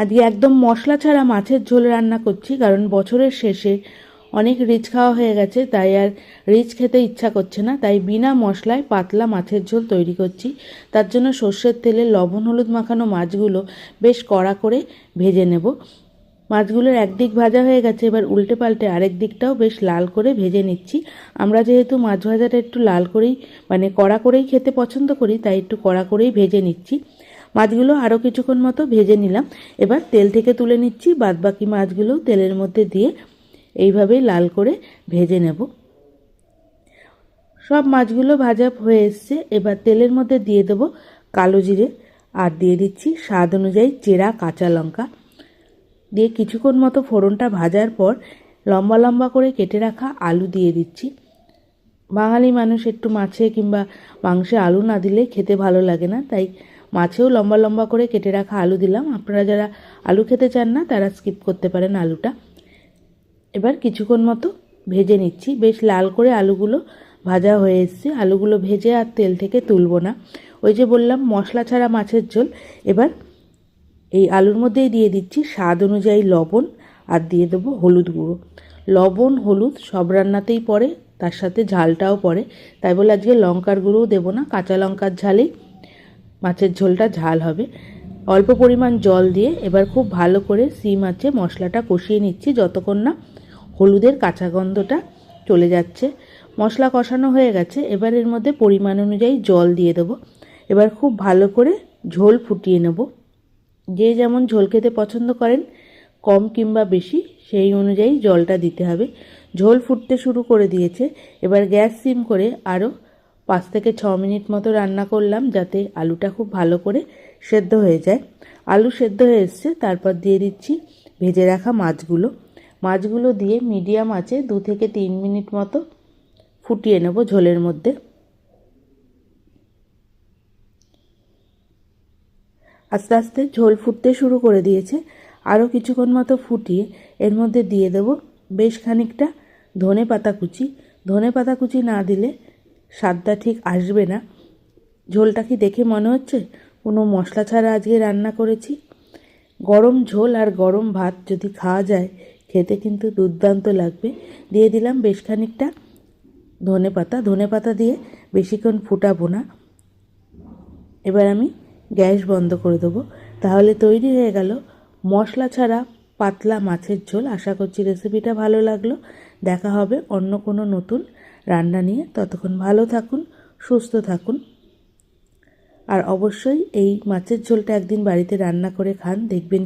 আজকে একদম মশলা ছাড়া মাছের ঝোল রান্না করছি, কারণ বছরের শেষে অনেক রিচ খাওয়া হয়ে গেছে, তাই আর রিচ খেতে ইচ্ছা করছে না, তাই বিনা মশলায় পাতলা মাছের ঝোল তৈরি করছি। তার জন্য সর্ষের তেলে লবণ, হলুদ মাখানো মাছগুলো বেশ কড়া করে ভেজে নেব। মাছগুলোর একদিক ভাজা হয়ে গেছে, এবার উল্টে পাল্টে আরেক দিকটাও বেশ লাল করে ভেজে নিচ্ছি। আমরা যেহেতু মাছ ভাজাটা একটু লাল করেই মানে কড়া করেই খেতে পছন্দ করি, তাই একটু কড়া করেই ভেজে নিচ্ছি। মাছগুলো আরও কিছুক্ষণ মতো ভেজে নিলাম। এবার তেল থেকে তুলে নিচ্ছি। বাদবাকি মাছগুলো তেলের মধ্যে দিয়ে এইভাবেই লাল করে ভেজে নেব। সব মাছগুলো ভাজা হয়ে এসছে। এবার তেলের মধ্যে দিয়ে দেবো কালো জিরে আর দিয়ে দিচ্ছি স্বাদ অনুযায়ী চেরা কাঁচা লঙ্কা। দিয়ে কিছুক্ষণ মতো ফোড়নটা ভাজার পর লম্বা লম্বা করে কেটে রাখা আলু দিয়ে দিচ্ছি। বাঙালি মানুষ একটু মাছে কিংবা মাংসে আলু না দিলে খেতে ভালো লাগে না, তাই মাছেও লম্বা লম্বা করে কেটে রাখা আলু দিলাম। আপনারা যারা আলু খেতে চান না, তারা স্কিপ করতে পারেন আলুটা। এবার কিছুক্ষণ মতো ভেজে নিচ্ছি। বেশ লাল করে আলুগুলো ভাজা হয়ে এসছে। আলুগুলো ভেজে আর তেল থেকে তুলব না। ওই যে বললাম, মশলা ছাড়া মাছের ঝোল। এবার এই আলুর মধ্যেই দিয়ে দিচ্ছি স্বাদ অনুযায়ী লবণ আর দিয়ে দেবো হলুদ গুঁড়ো। লবণ, হলুদ সব রান্নাতেই পড়ে, তার সাথে ঝালটাও পড়ে। তাই বলে আজকে লঙ্কার গুঁড়োও দেবো না, কাঁচা লঙ্কার ঝালেই মাছের ঝোলটা ঝাল হবে। অল্প পরিমাণ জল দিয়ে এবার খুব ভালো করে সিম আছে, মশলাটা কষিয়ে নিচ্ছি যতক্ষণ না হলুদের কাঁচা গন্ধটা চলে যাচ্ছে। মশলা কষানো হয়ে গেছে, এবার এর মধ্যে পরিমাণ অনুযায়ী জল দিয়ে দেবো। এবার খুব ভালো করে ঝোল ফুটিয়ে নেব। যে যেমন ঝোল খেতে পছন্দ করেন, কম কিংবা বেশি, সেই অনুযায়ী জলটা দিতে হবে। ঝোল ফুটতে শুরু করে দিয়েছে। এবার গ্যাস সিম করে আরও পাঁচ থেকে ছ মিনিট মতো রান্না করলাম যাতে আলুটা খুব ভালো করে সেদ্ধ হয়ে যায়। আলু সেদ্ধ হয়ে এসছে, তারপর দিয়ে দিচ্ছি ভেজে রাখা মাছগুলো। মাছগুলো দিয়ে মিডিয়াম আছে দু থেকে তিন মিনিট মতো ফুটিয়ে নেব ঝোলের মধ্যে। আস্তে আস্তে ঝোল ফুটতে শুরু করে দিয়েছে। আরও কিছুক্ষণ মতো ফুটিয়ে এর মধ্যে দিয়ে দেব বেশ খানিকটা ধনে পাতা কুচি। ধনে পাতা কুচি না দিলে স্বাদটা ঠিক আসবে না। ঝোলটা কি দেখে মনে হচ্ছে? কোনো মশলা ছাড়া আজকে রান্না করেছি। গরম ঝোল আর গরম ভাত যদি খাওয়া যায়, খেতে কিন্তু দুর্দান্ত লাগবে। দিয়ে দিলাম বেশ খানিকটা ধনে পাতা। ধনে পাতা দিয়ে বেশিক্ষণ ফুটাবো না। এবার আমি গ্যাস বন্ধ করে দেবো। তাহলে তৈরি হয়ে গেল মশলা ছাড়া পাতলা মাছের ঝোল। আশা করছি রেসিপিটা ভালো লাগল। দেখা হবে অন্য কোনো নতুন রান্না নিয়ে ততক্ষণ ভালো থাকুন, সুস্থ থাকুন। আর অবশ্যই এই মাছের ঝোলটা একদিন বাড়িতে রান্না করে খান, দেখবেন